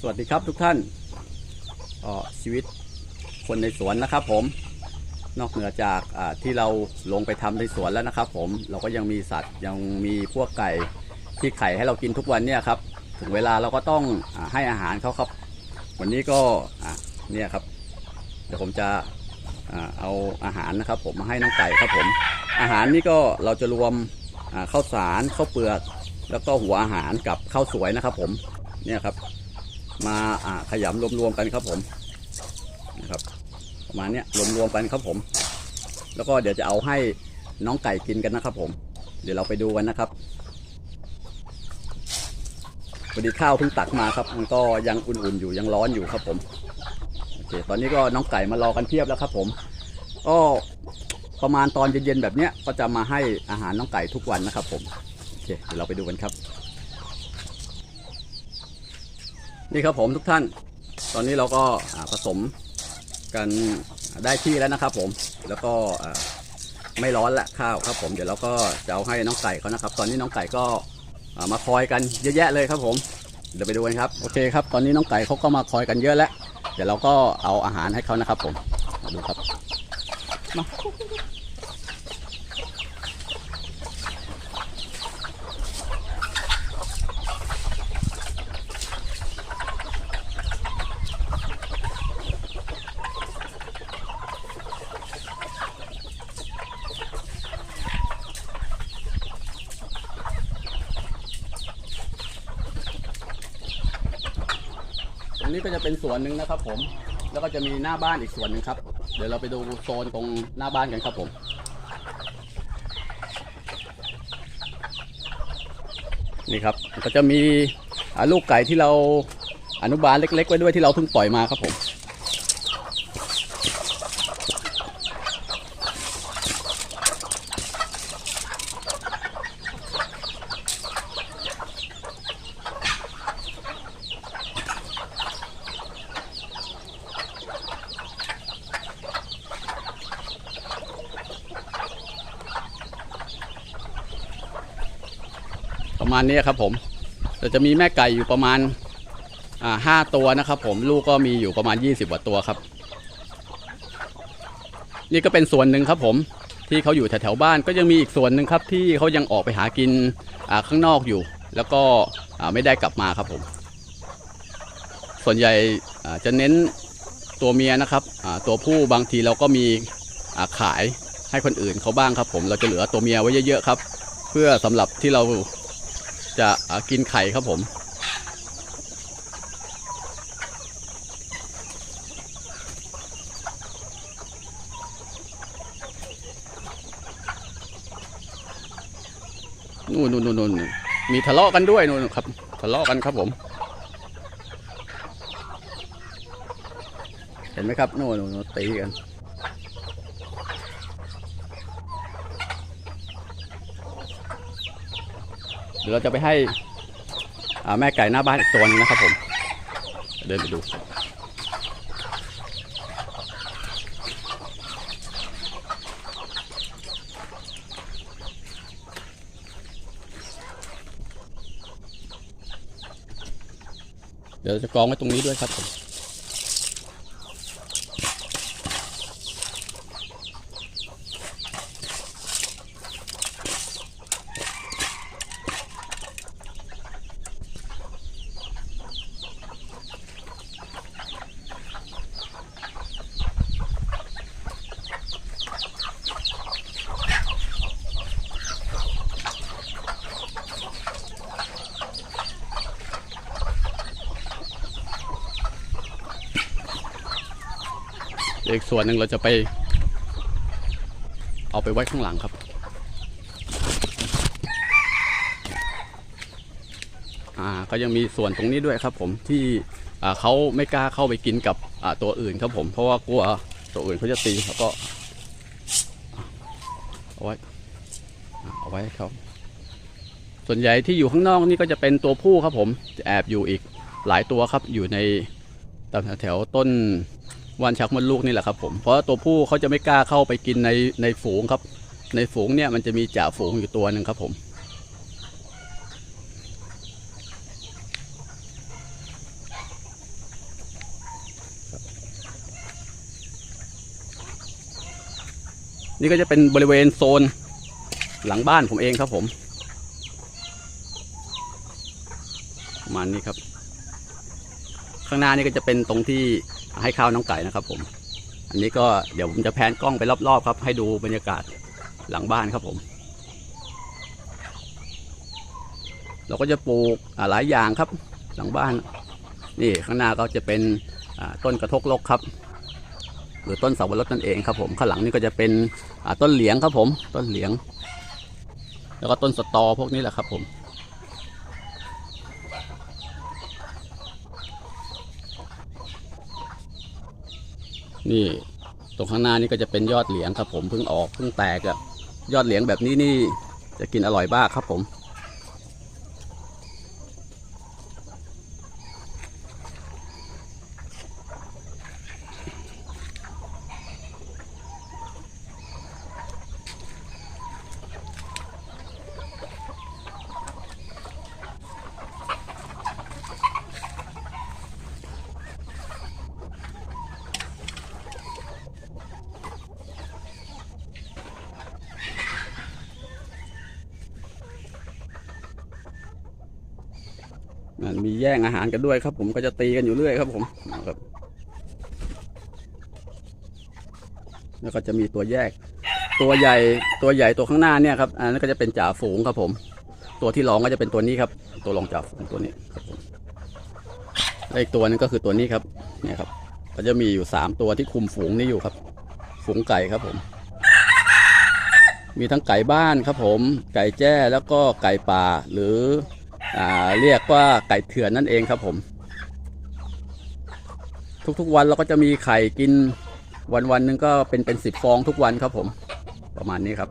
สวัสดีครับทุกท่านชีวิตคนในสวนนะครับผมนอกเหนือจากที่เราลงไปทำในสวนแล้วนะครับ ผมเราก็ยังมีสัตว์ยังมีพวกไก่ที่ไข่ให้เรากินทุกวันเนี่ยครับถึงเวลาเราก็ต้องอให้อาหารเขาครับ วันนี้ก็เนี่ยครับเดี๋ยวผมจะอ่าเอาอาหารนะครับ ผมมาให้น้องไก่ครับผม อาหารนี่ก็เราจะรวมข้าวสารข้าวเปลือก แล้วก็หัวอาหารกับข้าวสวยนะครับ ผมเนี่ยครับ มาอ่าขยำรวมๆกันครับผมนะครับ ประมาณนี้รวมๆกันครับผม แล้วก็เดี๋ยวจะเอาให้น้องไก่กินกันนะครับผม เดี๋ยวเราไปดูกันนะครับพอดีข้าวเพิ่งตักมาครับ มันก็ยังอุ่นๆอยู่ยังร้อนอยู่ครับผมโอเคตอนนี้ก็น้องไก่มารอกันเพียบแล้วครับ ผม ก็ประมาณตอนเย็นๆแบบเนี้ยก็จะมาให้อาหารน้องไก่ทุกวันนะครับ ผมโอเคเดี๋ยวเราไปดูกันครับ นี่ครับผมทุกท่าน ตอนนี้เราก็ผสมกันได้ที่แล้วนะครับ ผม แล้วก็ไม่ร้อนละข้าวครับผม เดี๋ยวเราก็จะเอาให้น้องไก่เขานะครับ ตอนนี้น้องไก่ก็มาคอยกันเยอะแยะเลยครับผม เดี๋ยวไปดูกันครับ โอเคครับ ตอนนี้น้องไก่เขาก็มาคอยกันเยอะแล้ว เดี๋ยวเราก็เอาอาหารให้เขานะครับ ผม มาดูครับ มา นี้ก็จะเป็นส่วนหนึ่งนะครับ ผม แล้วก็จะมีหน้าบ้านอีกส่วนหนึ่งครับ เดี๋ยวเราไปดูโซนตรงหน้าบ้านกันครับผมนี่ครับก็จะมีลูกไก่ที่เราอนุบาลเล็ก ๆ ไว้ด้วยที่เราเพิ่งปล่อยมาครับผม ประมาณนี้ครับผมแต่จะมีแม่ไก่อยู่ประมาณห้าตัวนะครับ ผมลูกก็มีอยู่ประมาณ 20กว่าตัวครับ นี่ก็เป็นส่วนหนึ่งครับผมที่เขาอยู่แถวๆบ้านก็ยังมีอีกส่วนหนึ่งครับ ที่เขายังออกไปหากินข้างนอกอยู่ แล้วก็ไม่ได้กลับมาครับผม ส่วนใหญ่จะเน้นตัวเมียนะครับตัวผู้บางทีเราก็มีขายให้คนอื่นเขาบ้างครับ ผมเราจะเหลือตัวเมียไว้เยอะๆครับ เพื่อสำหรับที่เรา จะกินไข่ครับผม นู่นนู่นนู่นมีทะเลาะกันด้วยนู่นครับ ทะเลาะกันครับผม เห็นไหมครับนู่นนู่นตีกัน ดี๋ยวเราจะไปให้แม่ไก่หน้าบ้านอีกตัวหนึงนะครับผม เดินไปดูเดี๋ยวจะกองไว้ตรงนี้ด้วยครับผม อีกส่วนหนึ่งเราจะไป เอาไปไว้ข้างหลังครับอ่าก็ยังมีส่วนตรงนี้ด้วยครับ ผมที่อ่าเขาไม่กล้าเข้าไปกินกับอ่าตัวอื่นครับผม เพราะว่ากลัวตัวอื่นเขาจะตีแล้วก็เอาไว้เอาไว้ให้เขาส่วนใหญ่ที่อยู่ข้างนอกนี่ก็จะเป็นตัวผู้ครับผมจะแอบอยู่อีกหลายตัวครับอยู่ในตามแถวต้น ว่านชักมดลูกนี่แหละครับผมเพราะตัวผู้เขาจะไม่กล้าเข้าไปกินในในฝูงครับ ในฝูงเนี่ยมันจะมีจ่าฝูงอยู่ตัวหนึ่งครับผมนี่ก็จะเป็นบริเวณโซนหลังบ้านผมเองครับผมประมาณนี้ครับ ข้างหน้านี่ก็จะเป็นตรงที่ ให้ข้าวน้องไก่นะครับ ผม อันนี้ก็เดี๋ยวผมจะแพนกล้องไปรอบๆครับ ให้ดูบรรยากาศหลังบ้านครับผม เราก็จะปลูกหลายอย่างครับ หลังบ้าน นี่ข้างหน้าก็จะเป็นต้นกระทกลกครับ หรือต้นเสาวรสนั่นเองครับผมข้างหลังนี่ก็จะเป็นต้นเหลียงครับผม ต้นเหลียง แล้วก็ต้นสตอพวกนี้แหละครับผม นี่ตรงข้างหน้านี่ก็จะเป็นยอดเหลียงครับผมเพิ่งออกเพิ่งแตกอะยอดเหลียงแบบนี้นี่จะกินอร่อยมากครับผม มีแย่งอาหารกันด้วยครับ ผมก็จะตีกันอยู่เรื่อยครับผมครับแล้วก็จะมีตัวแยก ตัวใหญ่ตัวใหญ่ตัวข้างหน้าเนี่ยครับอันนั้นก็จะเป็นจ่าฝูงครับผม ตัวที่รองก็จะเป็นตัวนี้ครับ ตัวรองจ่าฝูงตัวนี้ครับผมและอีกตัวนึงก็คือตัวนี้ครับเนี่ยครับ ก็จะมีอยู่สามตัวที่คุมฝูงนี้อยู่ครับ ฝูงไก่ครับผม มีทั้งไก่บ้านครับผม ไก่แจ้แล้วก็ไก่ป่าหรือ เรียกว่าไก่เถื่อนนั่นเองครับผม ทุกๆวันเราก็จะมีไข่กินวันวันๆหนึ่งก็เป็นเป็นสิบฟองทุกวันครับผม ประมาณนี้ครับ